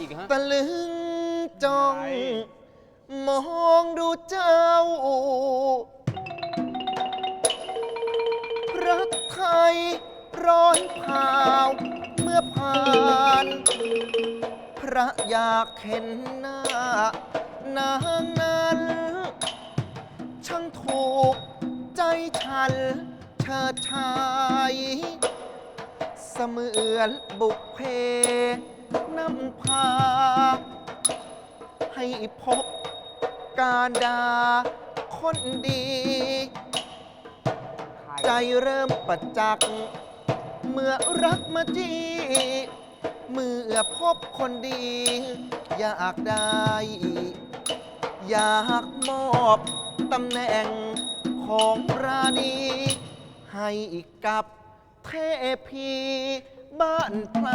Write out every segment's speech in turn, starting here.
อีกฮะ ตะลึงจ้อง อะไร มองดูเจ้าพระไทยร้อนเผาวเมื่อผ่าน พระอยากเห็นหน้า นางนั้น ช่างถูกใจฉันเชิดชาย เสมือนบุกเพ นำพา ให้พบการดาคนดี ใจเริ่มประจักษ์เมื่อรักมาจีเมื่อพบคนดี อยากได้ อยากมอบตำแหน่งของราณีให้กับเทพี บ้านไพร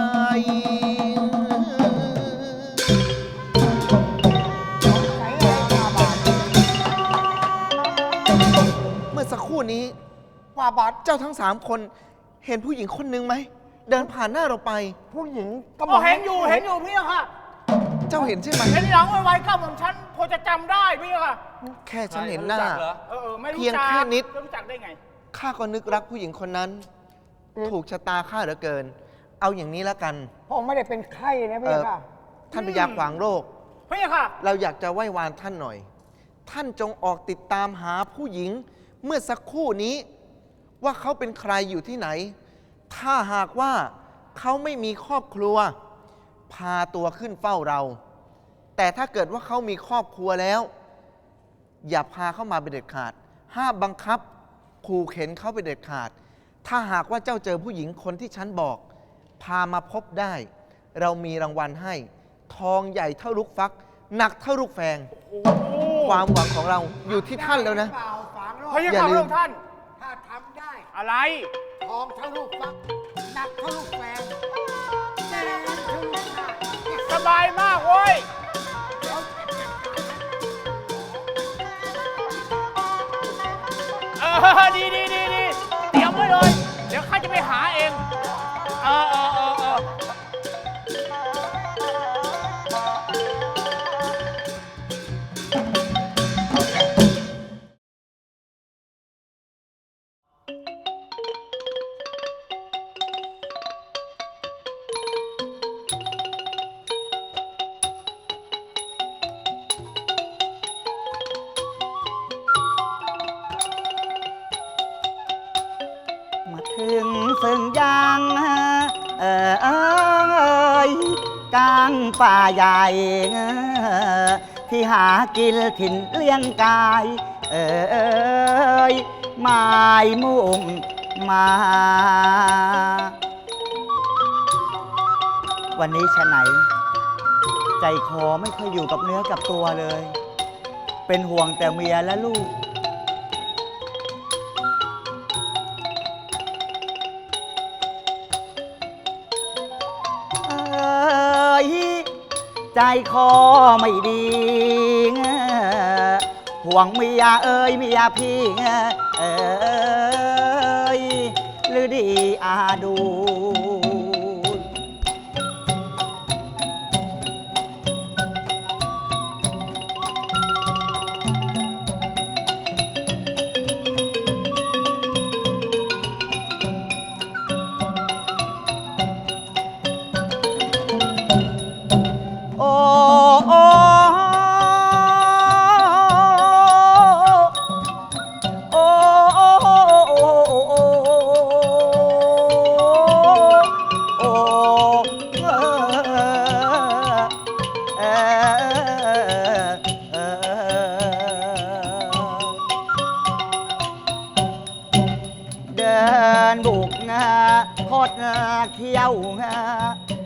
เมื่อสักครู่นี้ฝ่าบาทเจ้าทั้งสามคน เห็นผู้หญิงคนหนึ่งไหม เดินผ่านหน้าเราไป ผู้หญิงก็ก็เห็นอยู่เห็นอยู่พี่ค่ะ เจ้าเห็นใช่ไหม เห็นหลังไวๆก็ผมฉันพอจะจำได้พี่ค่ะ แค่ฉันเห็นหน้ารู้จักเหรอเออเออไม่รู้เพียงจักแค่นิด จะรู้จักได้ไง ข้าก็นึกรักผู้หญิงคนนั้น ถูกชะตาข้าเหลือเกิน เอาอย่างนี้แล้วกันผมไม่ได้เป็นไข้นะเอพี่อ ค่ะ ท่านพยาขวางโรคพี่ค่ะ เราอยากจะไหว้วานท่านหน่อย ท่านจงออกติดตามหาผู้หญิงเมื่อสักครู่นี้ ว่าเขาเป็นใครอยู่ที่ไหน ถ้าหากว่าเขาไม่มีครอบครัว พาตัวขึ้นเฝ้าเรา แต่ถ้าเกิดว่าเขามีครอบครัวแล้ว อย่าพาเข้ามาเป็นเด็ดขาด ห้ามบังคับขู่เข็นเขาเป็นเด็ดขาด ถ้าหากว่าเจ้าเจอผู้หญิงคนที่ฉันบอก พามาพบได้ เรามีรางวัลให้ ทองใหญ่เท่าลูกฟัก หนักเท่าลูกแฟงความหวังของเราอยู่ที่ท่านแล้วนะ เปล่าฝังโลกพระยาอย่าค่ะพลืระมองค์ท่าน ถ้าทำได้ อะไร ทองเท่าลูกฟักหนักเท่าลูกแฟนแน่นเท่าลูกนาคสบายมากเว้ยเออ ดีดีดีดีเตรียมไว้เลย เดี๋ยวข้าจะไปหาเอง เออเออเออเออ ถึงซึ่งยังเออเอยกลางป่าใหญ่ ที่หากินถิ่นเลี้ยงกาย เออเอยหมายมุ่งมา วันนี้ชะไหน ใจคอไม่ค่อยอยู่กับเนื้อกับตัวเลย เป็นห่วงแต่เมียและลูก ใจคอไม่ดีห่วงเมียเอ้ยเมียพี่เอ้ยหรือดีอาดู งา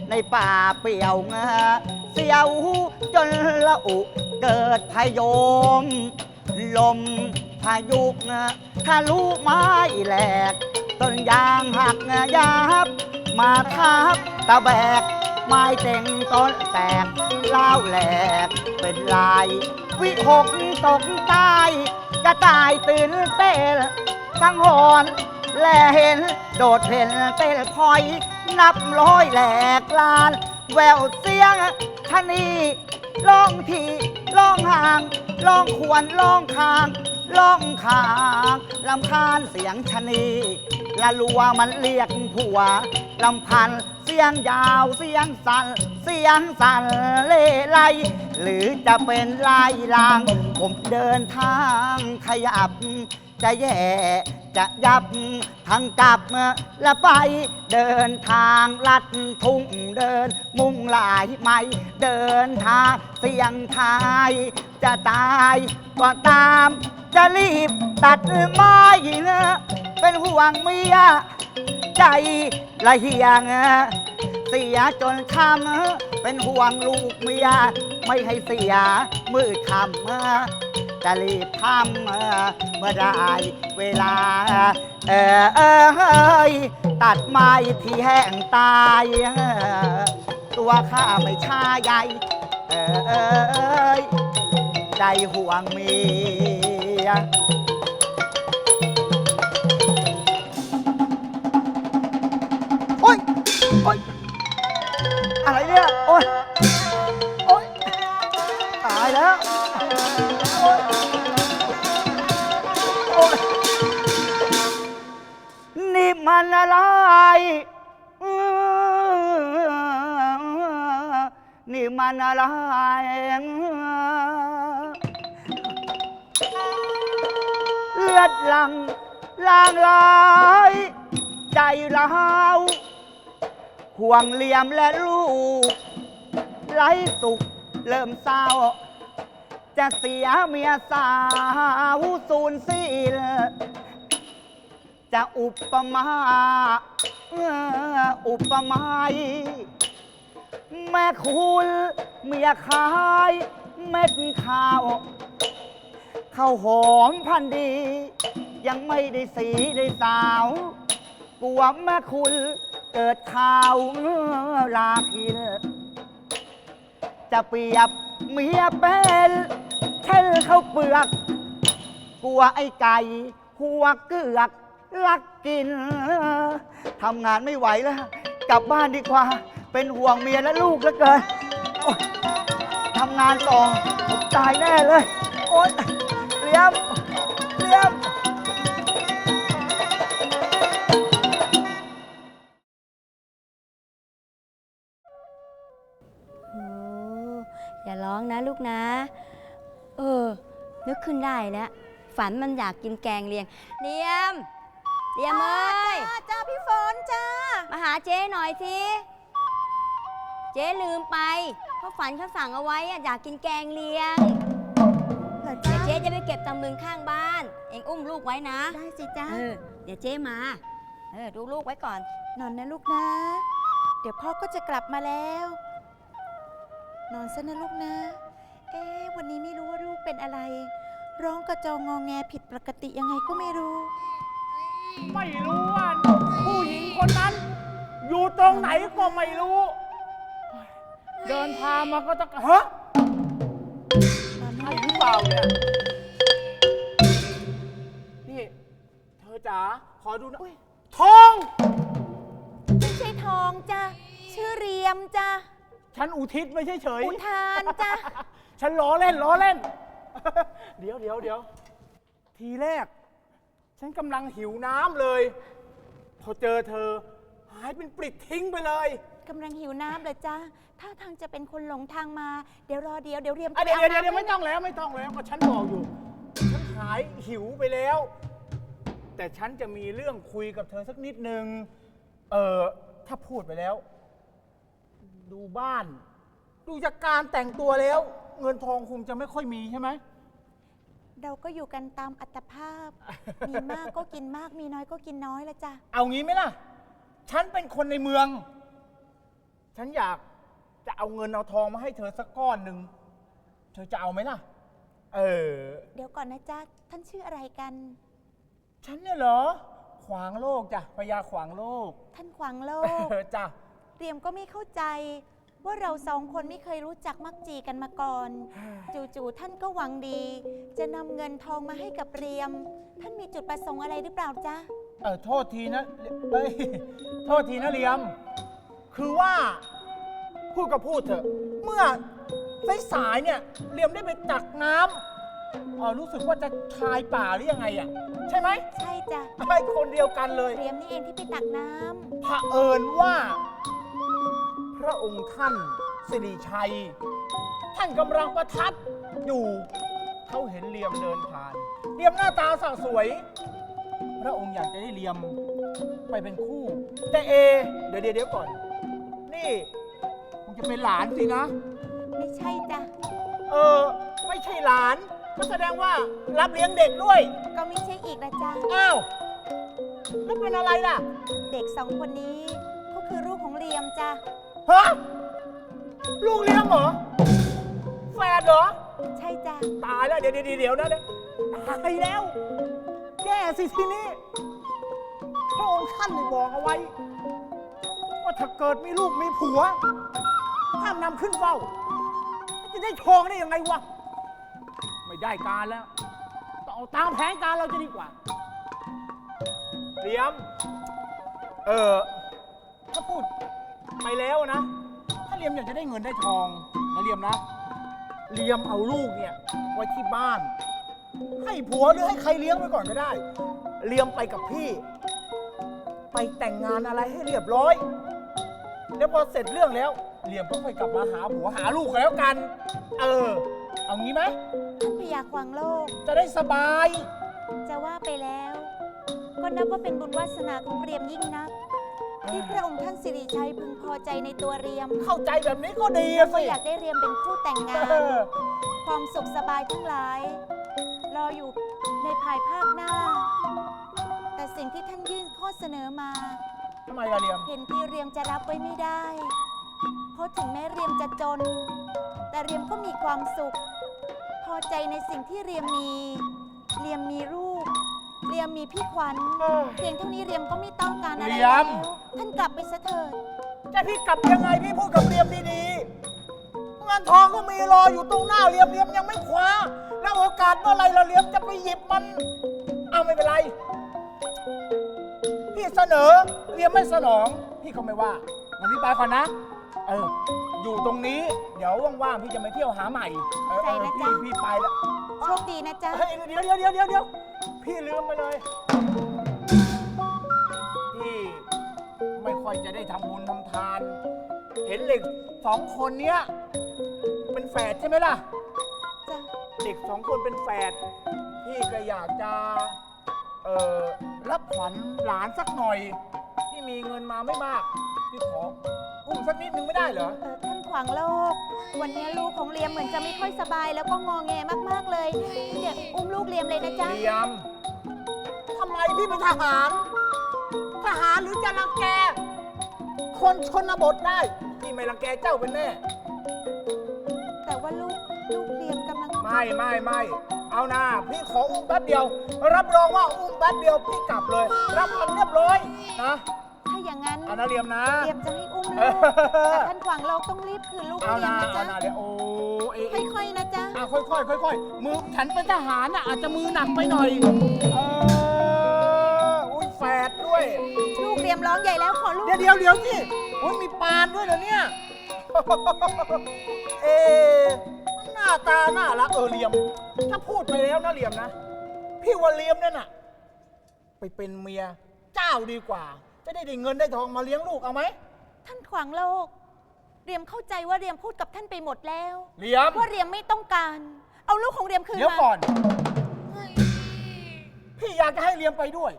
ในป่าเปี่ยวงาเสียวจนละอุ เกิดพายม ลมพายุงาทะลุไม้แหลก ต้นยางหักงายับ มาทับตะแบก ไม้เต็งต้นแตกเล้าแหลกเป็นลาย วิหกตกใต้กระต่ายตื่นเต้นสังหรณ์และเห็น โดดเพ่นเต้นคอย นับร้อยแหลกลาน แววเสียงชะนีร้องทีร้องห่างร้องควรร้องคางร้องขางลำคาญเสียงชนีละลัวมันเรียกผัวลำพันเสียงยาวเสียงสั่นเสียงสั่นเล่ไลหรือจะเป็นลายลาง ผมเดินทางขยับ จะแย่ จะยับทั้งกลับและไปเดินทางลัดทุ่งเดิน มุ่งหลายไม่เดินทางเสียงทาย จะตายก็ตาม จะรีบตัดไม้เป็นห่วงเมียใจละเหียงเสียจนคำเป็นห่วงลูกเมีย ไม่ให้เสียมืดคำ จะรีบทำเมื่อได้เวลา เออเอยตัดไม้ที่แห้งตาย ตัวข้าไม่ช้าใหญ่เออเอยใจห่วงเมียโอ๊ยโอ๊ยอะไรเนี่ย โอ๊ย มันอะไรนี่มันอะไร เลือดหลังลางลายใจร้าวห่วงเหลี่ยมและลูกไร้สุขเริ่มเศร้า จะเสียเมียสาวสูญสิ้น จะอุปมาเอออุปไมยแม่คุณเมียขายเม็ดข้าวข้าวหอมพันธุ์ดี ยังไม่ได้สีได้สาวกลัวแม่คุณเกิดข่าวลาคินจะเปรียบเมียเป็นเช่นข้าวเปลือก กลัวไอ้ไก่หัวเกือก ลักกิน ทำงานไม่ไหวแล้ว กลับบ้านดีกว่า เป็นห่วงเมียและลูกเหลือเกินโอ๊ยทำงานต่อผมตายแน่เลย โอ๊ยเลี้ยมเลี้ยม โอ้อย่าร้องนะลูกนะ เออ นึกขึ้นได้แล้ว ฝันมันอยากกินแกงเลียง เลียม เลียมเอ้ยจ้าพี่ฝนจ้า มาหาเจ๊หน่อยสิ เจ๊ลืมไปเพราะฝันเขาสั่งเอาไว้อะอยากกินแกงเลียงเหรอเดี๋จ้ายวเจ๊จะไปเก็บตำลึงข้างบ้าน เอ็งอุ้มลูกไว้นะ ได้สิจ้า เออ เดี๋ยวเจ๊มา เออ ดูลูกไว้ก่อน นอนนะลูกนะ เดี๋ยวพ่อก็จะกลับมาแล้ว นอนซะนะลูกนะ เอ๊ะวันนี้ไม่รู้ว่าลูกเป็นอะไร ร้องกระจองงอแงผิดปกติยังไงก็ไม่รู้ ไม่รู้ว่าผู้หญิงคนนั้น อยู่ตรงไหนก็ไม่รู้ เดินทางมาก็ต้องฮะนอนนะใช่หรือเปล่าเนี่ย นี่ เธอจ๋าขอดูหนะทอง ไม่ใช่ทองจ้าชื่อเรียมจ้าฉันอุทิศไม่ใช่เฉยอุทานจ้าฉันล้อเล่นล้อเล่น เดี๋ยวเดี๋ยวเดี๋ยว ทีแรก ฉันกำลังหิวน้ำเลย พอเจอเธอ หายเป็นปลิดทิ้งไปเลยกำลังหิวน้ำเลยจ้าถ้าทางจะเป็นคนหลงทางมา เดี๋ยวรอเดี๋ยวเดี๋ยวเรียมอะจะไปเดี๋ยวเอาเดี๋ยวเดี๋ยวน้ำไม่ต้องแล้วไม่ต้องแล้วก็ฉันบอกอยู่ ฉันหายหิวไปแล้ว แต่ฉันจะมีเรื่องคุยกับเธอสักนิดนึง เออถ้าพูดไปแล้ว ดูบ้าน ดูจากการแต่งตัวแล้ว เงินทองคงจะไม่ค่อยมีใช่ไหม เราก็อยู่กันตามอัตภาพ มีมากก็กินมาก มีน้อยก็กินน้อยละจ้าเอางี้ไหมล่ะ ฉันเป็นคนในเมือง ฉันอยากจะเอาเงินเอาทองมาให้เธอสักก้อนหนึ่ง เธอจะเอาไหมล่ะ เออ เดี๋ยวก่อนนะจ้าท่านชื่ออะไรกัน ฉันเนี่ยเหรอ ขวางโลกจ้ะพญาขวางโลกท่านขวางโลก เออจ้ะเรียมก็ไม่เข้าใจ ว่าเราสองคนไม่เคยรู้จักมักจีกันมาก่อน จู่ๆท่านก็หวังดี จะนำเงินทองมาให้กับเรียม ท่านมีจุดประสงค์อะไรหรือเปล่าจ๊ะ เออโทษทีนะเอ้ยโทษทีนะเลียม คือว่า พูดก็พูดเถอะ เมื่อสายๆเนี่ยเรียมได้ไปตักน้ำเอ่อรู้สึกว่าจะชายป่าหรือยังไงอะ ใช่ไหมใช่จ้ะไอ้คนเดียวกันเลย เรียมนี่เองที่ไปตักน้ำ เผอิญว่าพ ระองค์ท่านสิริชัย ท่านกำลังประทับอยู่เขาเห็นเลียมเดินผ่านเลียมหน้าตาสะสวย พระองค์อยากจะได้เลียมไปเป็นคู่ แต่เอ เดี๋ยวเดี๋ยวเดี๋ยวก่อน นี่คงจะเป็นหลานสินะ ไม่ใช่จ้ะ เออ ไม่ใช่หลาน ก็แสดงว่ารับเลี้ยงเด็กด้วย ก็ไม่ใช่อีกนะจ๊ะ อ้าวแล้วเป็นอะไรล่ะ เด็กสองคนนี้เขาคือลูกของเรียมจ้ะ ฮะลูกเลี้ยงเหรอ แฟนเหรอ ใช่จ้ะตายแล้ว เดี๋ยวเดี๋ยวเดี๋ยวนะเนี่ยตายแล้วแย่สิทีนี้พระองค์ท่านได้บอกเอาไว้ ว่าถ้าเกิดมีลูกมีผัวห้ามนำขึ้นเฝ้า จะได้ชองได้ยังไงวะ ไม่ได้การแล้ว ต้องเอาตามแผนการเราจะดีกว่าเลียม เออถ้าพูด ไปแล้วนะ ถ้าเลียมอยากจะได้เงินได้ทองนะเลียมนะเลียมเอาลูกเนี่ยไว้ที่บ้าน ให้ผัวหรือให้ใครเลี้ยงไว้ก่อนก็ได้เลียมไปกับพี่ ไปแต่งงานอะไรให้เรียบร้อย แล้วพอเสร็จเรื่องแล้วเลียมก็ค่อยกลับมาหาผัวหาลูกกันแล้วกัน เออ เอางี้ไหม ท่านพยาควางโลก จะได้สบาย จะว่าไปแล้ว ก็นับว่าเป็นบุญวาสนาของเรียมยิ่งนัก ที่พระองค์ท่านสิริชัยพึงพอใจในตัวเรียมเข้าใจแบบนี้ก็ดีแล้วอะก็สิ อยากได้เรียมเป็นคู่แต่งงาน เออ ความสุขสบายทั้งหลาย รออยู่ในภายภาคหน้า แต่สิ่งที่ท่านยื่นข้อเสนอมา ทำไมล่ะเลียม เห็นที่เรียมจะรับไว้ไม่ได้ เพราะถึงแม้เรียมจะจน แต่เรียมก็มีความสุข พอใจในสิ่งที่เรียมมี เรียมมีลูก เรียมมีพี่ขวัญ เออเพียงเท่านี้เรียมก็ไม่ต้องการอะไรเรีแล้ยวม ท่านกลับไปซะเถิดจะพี่กลับยังไงพี่พูดกับเรียมดีๆเงินทองก็มีรออยู่ตรงหน้าเรียมเรียมยังไม่คว้า แล้วโอกาสเมื่อไหรเราเรียมจะไปหยิบมัน เอาไม่เป็นไร พี่เสนอเรียมไม่สนอง พี่ก็ไม่ว่างั้นพี่ไปก่อนนะ เออ อยู่ตรงนี้ เดี๋ยวว่างๆพี่จะไปเที่ยวหาใหม่เออเออใจนะพี่จ๊ะพี่ไปแล้วโชคดีนะจ๊ะเฮ้ยเดี๋ยวเดี๋ยวเดี๋ยวเดี๋ยวเดี๋ยวพี่ลืมไปเลย ไม่ค่อยจะได้ทำบุญทำทาน เห็นเหล็กสองคนเนี้ยเป็นแฝดใช่ไหมล่ะ จ้ะเด็กสองคนเป็นแฝดพี่ก็อยากจะเอ่อรับขวัญหลานสักหน่อยที่มีเงินมาไม่มากพี่ขออุ้มสักนิดนึงไม่ได้เหรอ เออท่านขวางโลก วันนี้ลูกของเรียมเหมือนจะไม่ค่อยสบายแล้วก็งอแงมากๆเลยเดี๋ยวอุ้มลูกเรียมเลยนะจ๊ะเรียม ทำไมพี่เป็นทหาร ทหารหรือจะรังแก คนชนบทได้พี่ไม่รังแกเจ้าเป็นแน่ แต่ว่าลูกลูกเรียมกำลังไม่ไม่ไม่เอานะพี่ขออุ้มแป๊บเดียว รับรองว่าอุ้มแป๊บเดียวพี่กลับเลย รับรองเรียบร้อยนะถ้าอย่างนั้นเอานะเรียมนะ เรียมจะให้อุ้มเอลูอกแต่ท่านขวางโลกต้องรีบคืนลูกเอาเรียมนะนะเอาจ๊ะนะเดี๋ยวโอ้เอะเอะค่อยๆนะจ๊ะ อะค่อยๆค่อยๆมือฉันเป็นทหารน่ะอาจจะมือหนักไปหน่อย เออ อุ้ยแฝดด้วย ลูกเรียมร้องใหญ่แล้วขอลูก เดี๋ยวเดี๋ยวเดี๋ยวสิโอ้ยมีปานด้วยเหรอเนี่ย เอ๊ะหน้าตาน่ารักเออเหลียม ถ้าพูดไปแล้วนะเหลียมนะ พี่ว่าเหลียมเนี่ยน่ะ ไปเป็นเมียเจ้าดีกว่า จะได้ได้เงินได้ทองมาเลี้ยงลูกเอาไหมท่านขวางโลก เรียมเข้าใจว่าเรียมพูดกับท่านไปหมดแล้ว เหลียม ว่าเรียมไม่ต้องการ เอาลูกของเรียมคืนเดี๋ยวมาก่อน พี่อยากจะให้เลี้ยมไปด้วย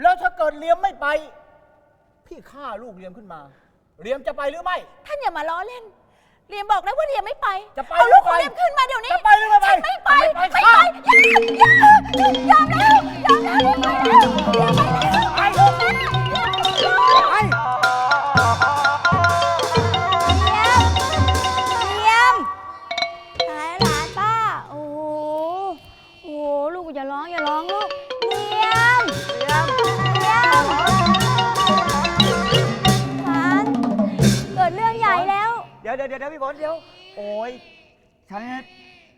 แล้วถ้าเกิดเลี้ยมไม่ไป พี่ฆ่าลูกเลี้ยมขึ้นมาเลี้ยมจะไปหรือไม่ ท่านอย่ามาล้อเล่น เรียมบอกแล้วว่าเรียมไม่ไป จะไปเอาลูกของหรือไม่เรียมคืนมาเดี๋ยวนี้จะไปหรือไม่ไปฉันไม่ไป ไม่ไม่ไปไป อย่าอย่ายอมแล้ว ยอมแล้วเรียมไปแล้วเรียมไปแล้ว เดี๋ยวเดี๋ยวเดี๋ยวพี่ฝนเดี๋ยว โอ้ยฉัน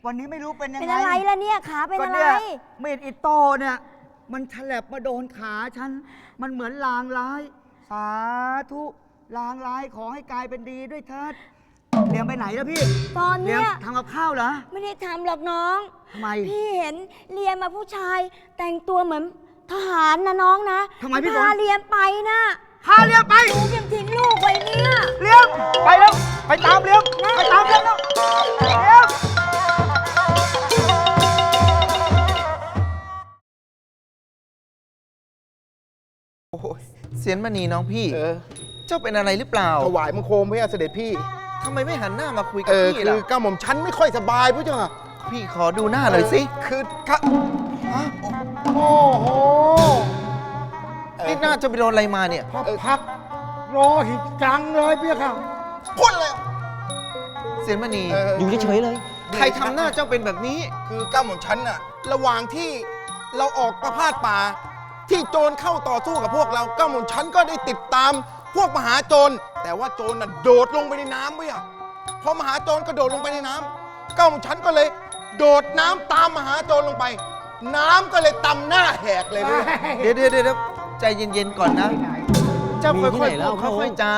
วันนี้ไม่รู้เป็นยังไงเป็นอะไรล่ะเนี่ยขาเป็นก็อะไร เนี่ยมีดอิโต้เนี่ย มันฉลับมาโดนขาฉัน มันเหมือนลางร้าย สาธุลางร้ายขอให้กลายเป็นดีด้วยเถิดเลี้ยงไปไหนแล้วพี่ตอนเลี้ยงเนี้ยทำกับข้าวเหรอไม่ได้ทำหรอกน้อง ทำไม พี่เห็นเรียนมาผู้ชาย แต่งตัวเหมือนทหารนะน้องนะทำไมพี่ฝนพาเรียนไปนะพาเลี้ยงไป ลูกยังทิ้งลูกไว้เนี่ย เลี้ยงไปแล้ว ไปตามเลี้ยงไปตามเลี้ยงแล้วเลี้ยงโอ้โหเสียนมณีน้องพี่ เออเจ้าเป็นอะไรหรือเปล่าถวายมังคมพระยาเสด็จพี่ ทำไมไม่หันหน้ามาคุยกัเอบอพี่คืล่ะอก้าหม่อมฉันไม่ค่อยสบายพระเจ้าค่ะพี่ขอดูหน้าหน่อยสิคือค่ะฮะโอ้โหเออนี่หน้าจะไปโดนอะไรมาเนี่ยพระพักตร์รอหิจังเลยพี่ค่ะ พูดเลย เสียนมณีอยู่เฉยๆเลย ใครทำหน้าเจ้าเป็นแบบนี้ คือก้าหม่อมฉันน่ะ ระหว่างที่เราออกประพาสป่า ที่โจรเข้าต่อสู้กับพวกเราก้าหม่อมฉันก็ได้ติดตาม พวกมหาโจร แต่ว่าโจรน่ะโดดลงไปในน้ำเว้ยอะพอมหาโจรกระโดดลงไปในน้ำก้าหม่อมฉันก็เลย โดดน้ำตามมหาโจรลงไป น้ำก็เลยตำหน้าแหกเลยเว้ย เดี๋ยวเดี๋ยวเดี๋ยวใจเย็นๆก่อนนะ เจ้าค่อยๆพูดค่อยๆจา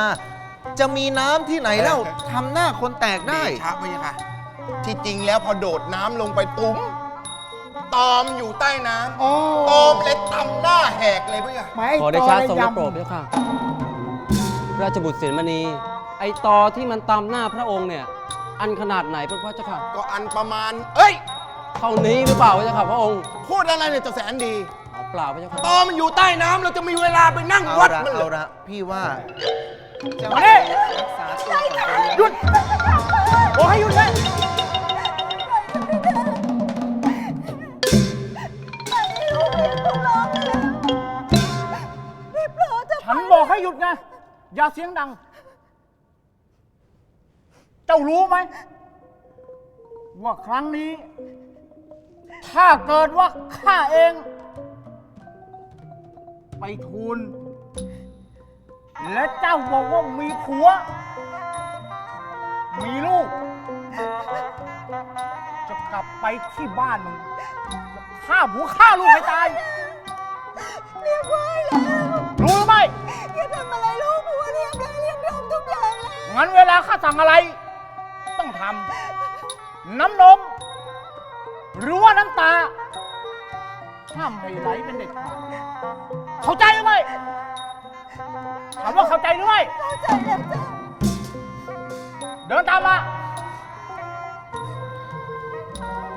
จะมีน้ำที่ไหนเล่าทำหน้าคนแตกได้เดชะพะยะค่ะ ที่จริงแล้วพอโดดน้ำลงไปตุ้ม ตอมอยู่ใต้น้ำตอมเลยตำหน้าแหกเลยพะยะขอได้ชาทรงรับโปรดพระเจ้าค่ะ ราชบุตรเสนมณี ไอตอที่มันตามหน้าพระองค์เนี่ย อันขนาดไหนพระเจ้าค่ะ ก็อันประมาณ เอ้ย เท่านี้หรือเปล่าพระเจ้าค่ะพระองค์พูดอะไรเนี่ยเจะแสนดีเอาเปล่าพระเจ้าค่ะ ตอมันอยู่ใต้น้ำเราจะมีเวลาไปนั่งเอาวัดละมันเหรเอาอละพี่ว่าเจ้ามานี่รักษาตัวก่อนหยุดบอกให้หยุดเลยฉันบอกให้หยุดไงอย่าเสียงดัง เจ้ารู้ไหม ว่าครั้งนี้ ถ้าเกิดว่าข้าเอง ไปทูล และเจ้าบอกว่ามีผัว มีลูก จะกลับไปที่บ้านมึงจะฆ่าผัวฆ่าลูกให้ตาย เรียบร้อยแล้วรู้หรือไม่ อย่าทำอะไรลูกผัวเรียบร้อยเรียบร้อยทุกอย่างแล้วงั้นเวลาข้าสั่งอะไร ต้องทำน้ำนม หรือว่าน้ำตาห้ามให้ไหลเป็นเด็กขาดเข้าใจหรือไม่ ถามว่าเข้าใจหรือไม่ เข้าใจแล้วจ้ะเดินตามมา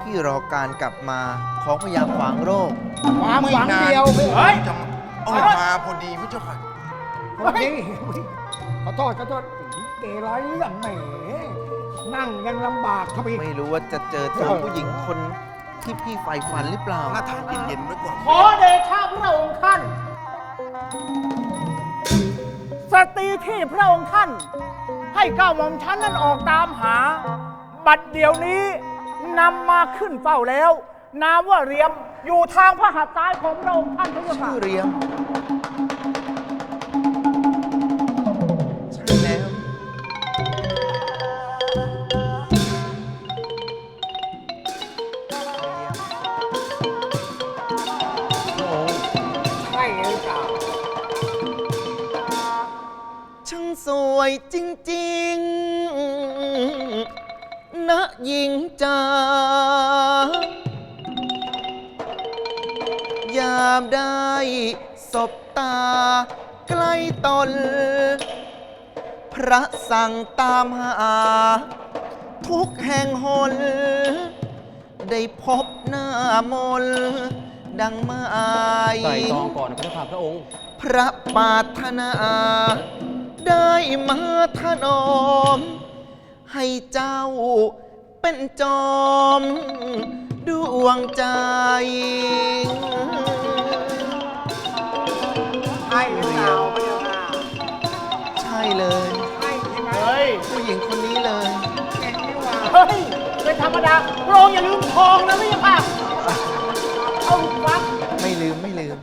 พี่รอการกลับมาของพยาขวางโรคความหวังเดียวเฮ้ย จะออกมาพอดีพี่เจ้าค่ะเฮ้ยขอโทษขอโทษเกร้อยเรื่องแหมนั่งยังลำบากเข้าไปอีกไม่รู้ว่าจะเจอตัวผู้หญิงคนที่พี่ใฝ่ฝันหรือเปล่า หน้าทางเย็นๆไว้ก่อน ขอเดชะพระองค์ท่านส ตรีที่พระองค์ท่าน ให้ก้าวหม่อมชั้นนั้นออกตามหา บัดเดี๋ยวนี้นำมาขึ้นเฝ้าแล้ว นามว่าเรียมอยู่ทางพระหัตถ์ซ้ายของพระองค์ท่านพระเจ้าค่ะ ชื่อเรียม สวยจริงๆ นะหญิงจ๋ายามได้สบตา ใกล้ตน พระสั่งตามหา ทุกแห่งหน ได้พบหน้ามนต์ดังไม้ใส่ตองก่อนนะพระเจ้าค่ะพระองค์ พระปรารถนา ได้มาถนอม ให้เจ้าเป็นจอม ดวงใจ ใช่หรือเปล่าพระเจ้าค่ะใช่เลย ใช่ใช่ไหมเฮ้ย ผู้หญิงคนนี้เลยเก่งนี่หว่าเฮ้ยเป็นธรรมดาพระองค์อย่าลืมทองนะไม่ใช่ค่ะเอาฟักไม่ลืมไม่ลืม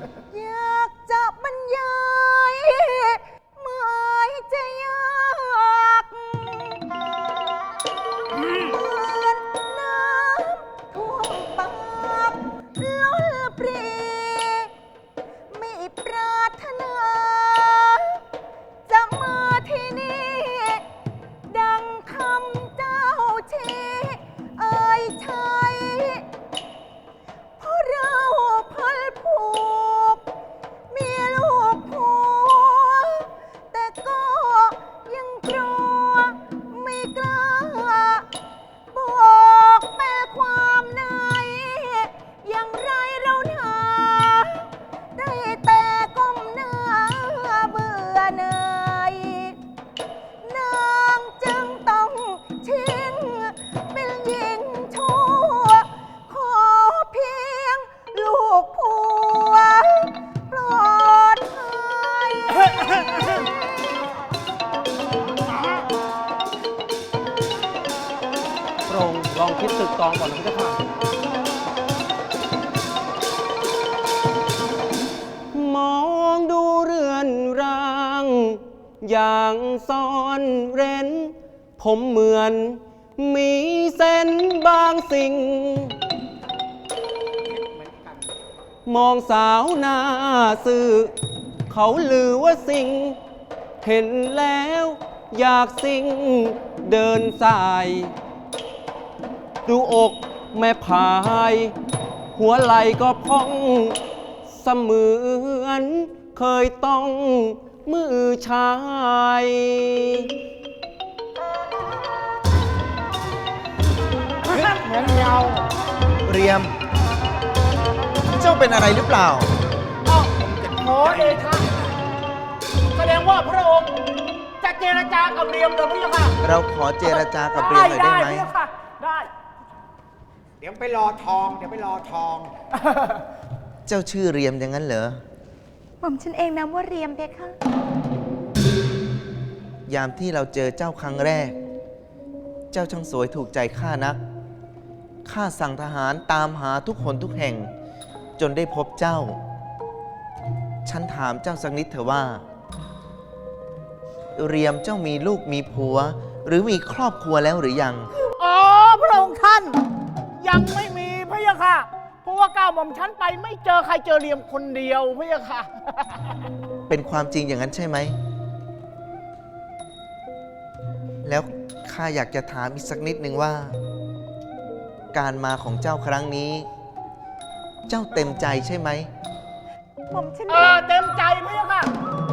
ตองก่อนนะเจ้าค่มองดูเรือนร่าง อย่างซ่อนเร้น ผมเหมือน มีเส้นบางสิ่ง มองสาวหน้าสื่อ เขาลือว่าสิ่ง เห็นแล้ว อยากสิ่งเดินสาย ดูอกแม่พาย หัวไหลก็พองเสมือนเคยต้องมือชาย เหมือนเงาเรียม เจ้าเป็นอะไรหรือเปล่าอ้าวขอเดชะแสดงว่าพระองค์จะเจรจากับเรียมเหรือพระเจ้าค่ะเราขอเจรจากับเรียมหน่อยได้ไหม พระเจ้าค่ะได้เดี๋ยวไปรอทอง เดี๋ยวไปรอทอง เจ้าชื่อเรียมอย่างนั้นเหรอ หม่อมฉันเองนามว่าเรียมเพคะยามที่เราเจอเจ้าครั้งแรก เจ้าช่างสวยถูกใจข้านัก ข้าสั่งทหารตามหาทุกคนทุกแห่ง จนได้พบเจ้า ฉันถามเจ้าสักนิดเถอะว่า เรียมเจ้ามีลูกมีผัว หรือมีครอบครัวแล้วหรือยัง อ๋อ พระองค์ท่าน ยังไม่มีพระเจ้าค่ะ เพราะว่าก้าวหม่อมฉันไปไม่เจอใครเจอเรียมคนเดียวพระเจ้าค่ะ เป็นความจริงอย่างนั้นใช่ไหม แล้วข้าอยากจะถามอีกสักนิดนึงว่า การมาของเจ้าครั้งนี้ เจ้าเต็มใจใช่ไหม หม่อมฉันเออเต็มใจพระเจ้าค่ะ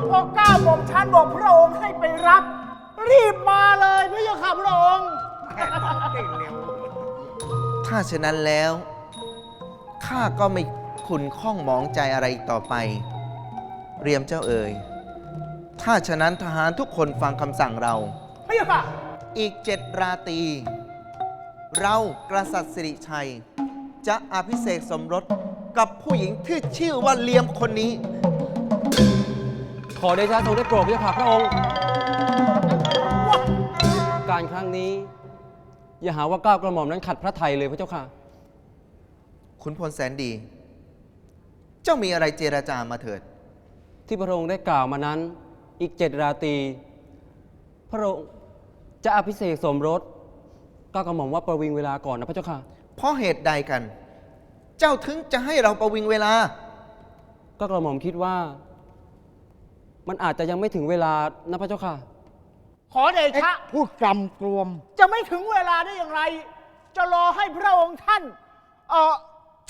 พอก้าวหม่อมฉันบอกพระองค์ให้ไปรับ รีบมาเลยพระเจ้าค่ะพระองค์ ถ้าฉะนั้นแล้ว ข้าก็ไม่ขุนข้องหมองใจอะไรอีกต่อไป เรียมเจ้าเอ๋ย ถ้าฉะนั้นทหารทุกคนฟังคำสั่งเรา พระเจ้าค่ะอีกเจ็ดราตรี เรากษัตริย์สิริชัย จะอภิเษกสมรสกับผู้หญิงที่ชื่อว่าเลียมคนนี้ ขอเดชะทรงได้โปรดพระเจ้าค่ะพระองค์ การครั้งนี้ อย่าหาว่าก้าวกระหม่อมนั้นขัดพระไทยเลยพระเจ้าค่ะ ขุนพลแสนดี เจ้ามีอะไรเจราจามาเถิด ที่พระองค์ได้กล่าวมานั้น อีกเจ็ดราตรีพระองค์จะอภิเษกสมรสก้าวกระหม่อมว่าประวิงเวลาก่อนนะพระเจ้าค่ะ เพราะเหตุใดกัน เจ้าถึงจะให้เราประวิงเวลา ก็กระหม่อมคิดว่า มันอาจจะยังไม่ถึงเวลานะพระเจ้าค่ะ ขอเดชะ พูดกำกลวม จะไม่ถึงเวลาได้อย่างไร จะรอให้พระองค์ท่าน เออ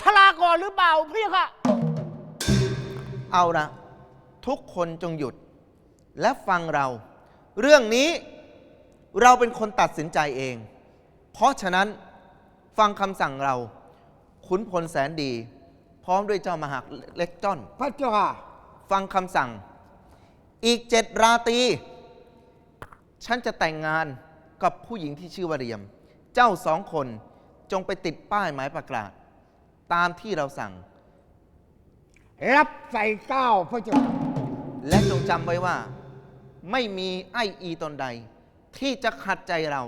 ชลาก่อนหรือเปล่าพระเจ้าค่ะ เอาละทุกคนจงหยุด และฟังเรา เรื่องนี้เราเป็นคนตัดสินใจเอง เพราะฉะนั้นฟังคำสั่งเราขุนพลแสนดี พร้อมด้วยเจ้ามหาเล็กจ้อน พระเจ้าค่ะ ฟังคำสั่ง อีกเจ็ดราตรี ฉันจะแต่งงานกับผู้หญิงที่ชื่อว่าเรียม เจ้าสองคนจงไปติดป้ายหมายประกาศ ตามที่เราสั่ง รับใส่เก้าพระเจ้าค่ะและจงจำไว้ว่า ไม่มีไออีตนใด ที่จะขัดใจเรา